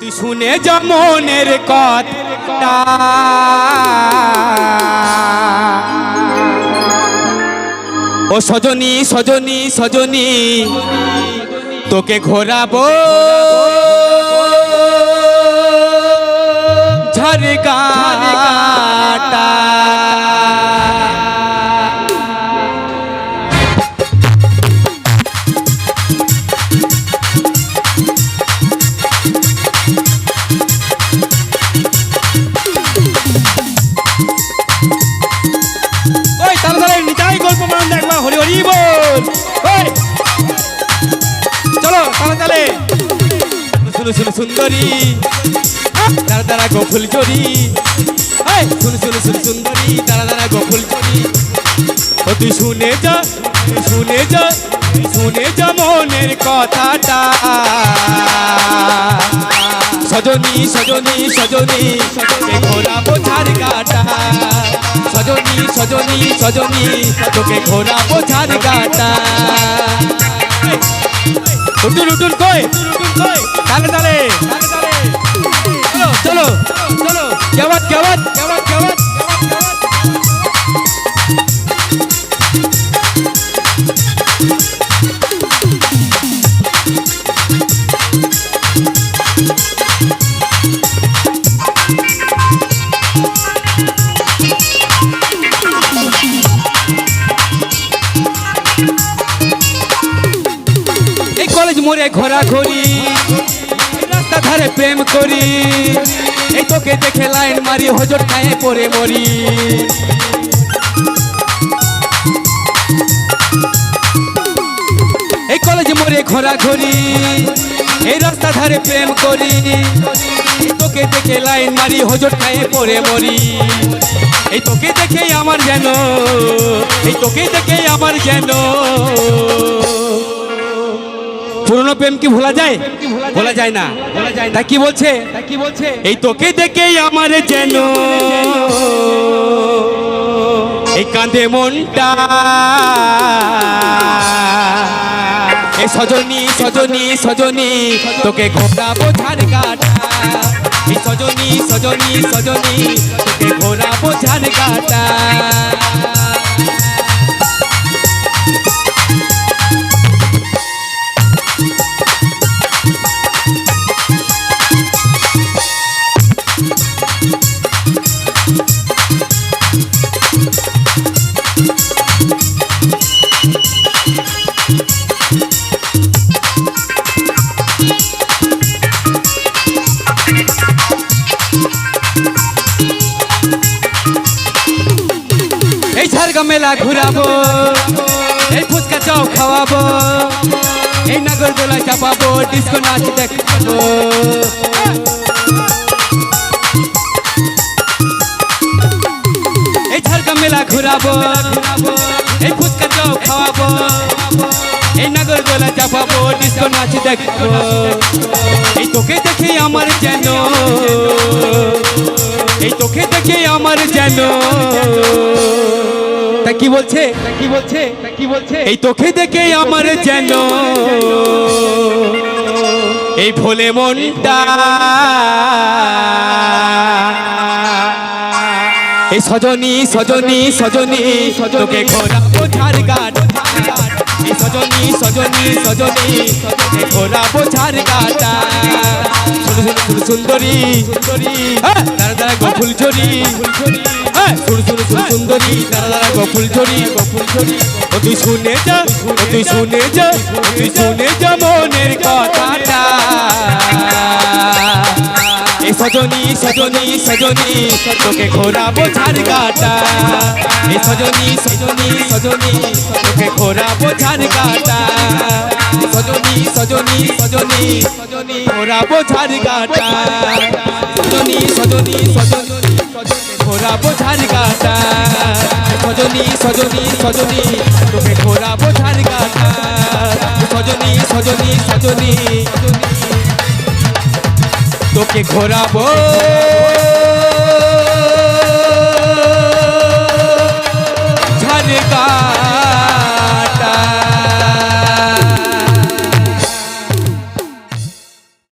তুই শুনে যমনের মনের কথা। ও সজনী সজনী সজনী তোকে ঘোরাবো। ঝাড়গাটা হরি হরি বল। চলো তাড়াতাড়ি শুনো শুনো, সুন্দরী। তারা তারা গোফুল চরি শুনো শুনো শুনো, সুন্দরী তারা তারা গোফুল চরি ও, তুই শুনে যা, তুই শুনে যা, তুই শুনে যা মনের কথাটা। সজনী সজনী সজনী ঘোরা বোঝার কাটা সজনী সজনী তোকে ঘোরা বোঝার গাটা উঠুন উঠুন কই? তালে তালে। চলো চলো চলো। কেমন কেমন কেমন? কলেজ মোড়ে ঘোরা ঘুরি রাস্তা ধারে প্রেম করি। এই তোকে দেখে লাইন মারি, হজর খায়ে পড়ে মরি। এই কলেজ মোড়ে ঘোরা ঘুরি এই রাস্তা ধারে প্রেম করি। তোকে দেখে লাইন মারি, হজর খায়ে পড়ে মরি। এই তোকে দেখে আমার যেন, এই তোকে দেখে আমার যেন। পুরনো প্রেম কি ভোলা যায়? ভোলা যায়? না। তা কি বলছে? কি বলছে? এই তোকে দেখেই আমার যেন এই কাঁদে মনটা। এই সজনী সজনী সজনী তোকে ঘোরা বোঝার কাটা এই সজনী সজনী সজনী তোকে ঘোরা বোঝার কাটা মেলা ঘুরাবো, এই ফুচকা চাও খাওয়াবো, এই নগর দোলায় চাপাবো ডিস্কো নাচ দেখাবো। এই ঝাড়গা মেলা ঘুরাবো, এই ফুচকা চাও খাওয়াবো, এই নগর দোলায় চাপাবো ডিস্কো নাচ দেখাবো। এই তোকে দেখে আমার যেন, এই তোকে দেখে আমার যেন। কি বলছে? কি বলছে? কি বলছে? এই তোকে দেখে আমার যেন এই ভোলে মনটা। এই সজনী সজনী সজনী তোকে ঘোরা বোঝার গাট এই সজনী সজনী সজনী তোকে ঘোরা বোঝার গাটা সুন্দরী। সুন্দরী। দাঁড়া দাঁড়া গফুল ঝরি শুরু শুরু সুন্দরী, দাঁড়া দাঁড়া গফুল ঝরি গফুল ঝরি ও তুই শুনে যা ও তুই শুনে যা ও তুই শুনে যা মনের কথাটা। এই সজনী সজনী সজনী, তোকে ঘোরা বোঝার গাটা এই সজনী সজনী সজনী, তোকে ঘোরা বোঝার সজনী সজনী সজনী সজনী তোকে ঘোরা বোঝার গাটা সজনী সজনী সজনী তোকে ঘোরাবো।